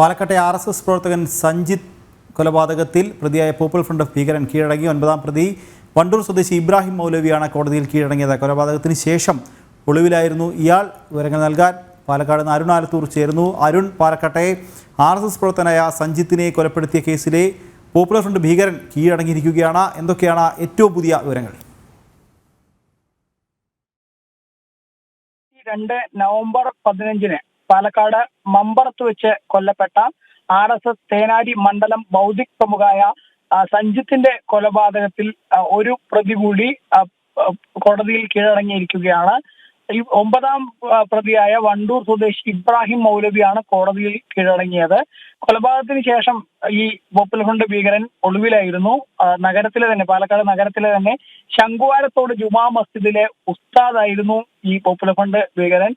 പാലക്കാട്ടെ R S S പ്രവർത്തകൻ സഞ്ജിത്ത് കൊലപാതകത്തിൽ പ്രതിയായ പീപ്പിൾ ഫ്രണ്ട് ഓഫ് ഭീകരൻ കീഴടങ്ങി. ഒൻപതാം പ്രതി വണ്ടൂർ സ്വദേശി ഇബ്രാഹിം മൗലവിയാണ് കോടതിയിൽ കീഴടങ്ങിയത്. കൊലപാതകത്തിന് ശേഷം ഒളിവിലായിരുന്നു ഇയാൾ. വിവരങ്ങൾ നൽകാൻ പാലക്കാട് നിന്ന് അരുൺ ആലത്തൂർ ചേർന്നു അരുൺ പാലക്കാട്ടെ ആർ എസ് എസ് പ്രവർത്തകനായ സഞ്ജിത്തിനെ കൊലപ്പെടുത്തിയ കേസിലെ പോപ്പുലർ ഫ്രണ്ട് ഭീകരൻ കീഴടങ്ങിയിരിക്കുകയാണ്. എന്തൊക്കെയാണ് ഏറ്റവും പുതിയ വിവരങ്ങൾ? രണ്ട് നവംബർ പതിനഞ്ചിന് പാലക്കാട് മമ്പറത്ത് വെച്ച് കൊല്ലപ്പെട്ട ആർ എസ് എസ് തേനാരി മണ്ഡലം ബൗദ്ധിക് പ്രമുഖായ സഞ്ജിത്തിന്റെ കൊലപാതകത്തിൽ ഒരു പ്രതി കൂടി കോടതിയിൽ കീഴടങ്ങിയിരിക്കുകയാണ്. ഒമ്പതാം പ്രതിയായ വണ്ടൂർ സ്വദേശി ഇബ്രാഹിം മൗലവിയാണ് കോടതിയിൽ കീഴടങ്ങിയത്. കൊലപാതകത്തിന് ശേഷം ഈ പോപ്പുലർ ഫ്രണ്ട് ഭീകരൻ ഒളിവിലായിരുന്നു. നഗരത്തിലെ തന്നെ പാലക്കാട് നഗരത്തിലെ തന്നെ ശംഖുവാരത്തോട് ജുമാ മസ്ജിദിലെ ഉസ്താദായിരുന്നു ഈ പോപ്പുലർ ഫണ്ട് ഭീകരൻ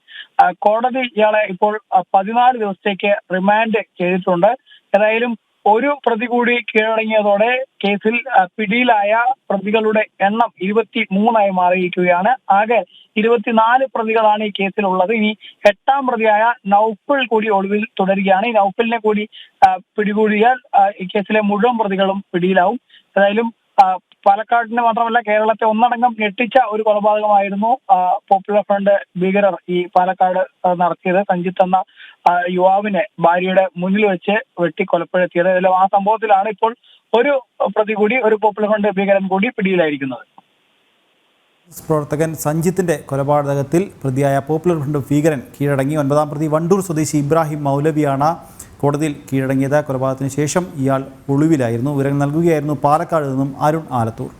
കോടതി ഇയാളെ ഇപ്പോൾ പതിനാല് ദിവസത്തേക്ക് റിമാൻഡ് ചെയ്തിട്ടുണ്ട്. ഏതായാലും ഒരു പ്രതി കൂടി കീഴടങ്ങിയതോടെ കേസിൽ പിടിയിലായ പ്രതികളുടെ എണ്ണം ഇരുപത്തി മൂന്നായി മാറിയിരിക്കുകയാണ്. ആകെ ഇരുപത്തിനാല് പ്രതികളാണ് ഈ കേസിലുള്ളത്. ഇനി എട്ടാം പ്രതിയായ നൌഫൽ കൂടി ഒളിവിൽ തുടരുകയാണ്. ഈ നൌഫലിനെ കൂടി പിടികൂടിയാൽ ഈ കേസിലെ മുഴുവൻ പ്രതികളും പിടിയിലാവും. ഏതായാലും പാലക്കാടിന് മാത്രമല്ല കേരളത്തെ ഒന്നടങ്കം ഞെട്ടിച്ച ഒരു കൊലപാതകമായിരുന്നു പോപ്പുലർ ഫ്രണ്ട് ഭീകരർ ഈ പാലക്കാട് നടത്തിയത്. സഞ്ജിത്ത് എന്ന യുവാവിനെ ഭാര്യയുടെ മുന്നിൽ വെച്ച് വെട്ടി കൊലപ്പെടുത്തിയത് ആ സംഭവത്തിലാണ് ഇപ്പോൾ ഒരു പ്രതി കൂടി ഒരു പോപ്പുലർ ഫ്രണ്ട് ഭീകരൻ കൂടി പിടിയിലായിരിക്കുന്നത്. പ്രവർത്തകൻ സഞ്ജിത്തിന്റെ കൊലപാതകത്തിൽ പ്രതിയായ പോപ്പുലർ ഫ്രണ്ട് ഭീകരൻ കീഴടങ്ങി. ഒൻപതാം പ്രതി വണ്ടൂർ സ്വദേശി ഇബ്രാഹിം മൗലവിയാണ് കോടതിയിൽ കീഴടങ്ങിയത് കൊലപാതകത്തിന് ശേഷം ഇയാൾ ഒളിവിലായിരുന്നു. വിവരങ്ങൾ നൽകുകയായിരുന്നു പാലക്കാട് നിന്നും അരുൺ ആലത്തൂർ.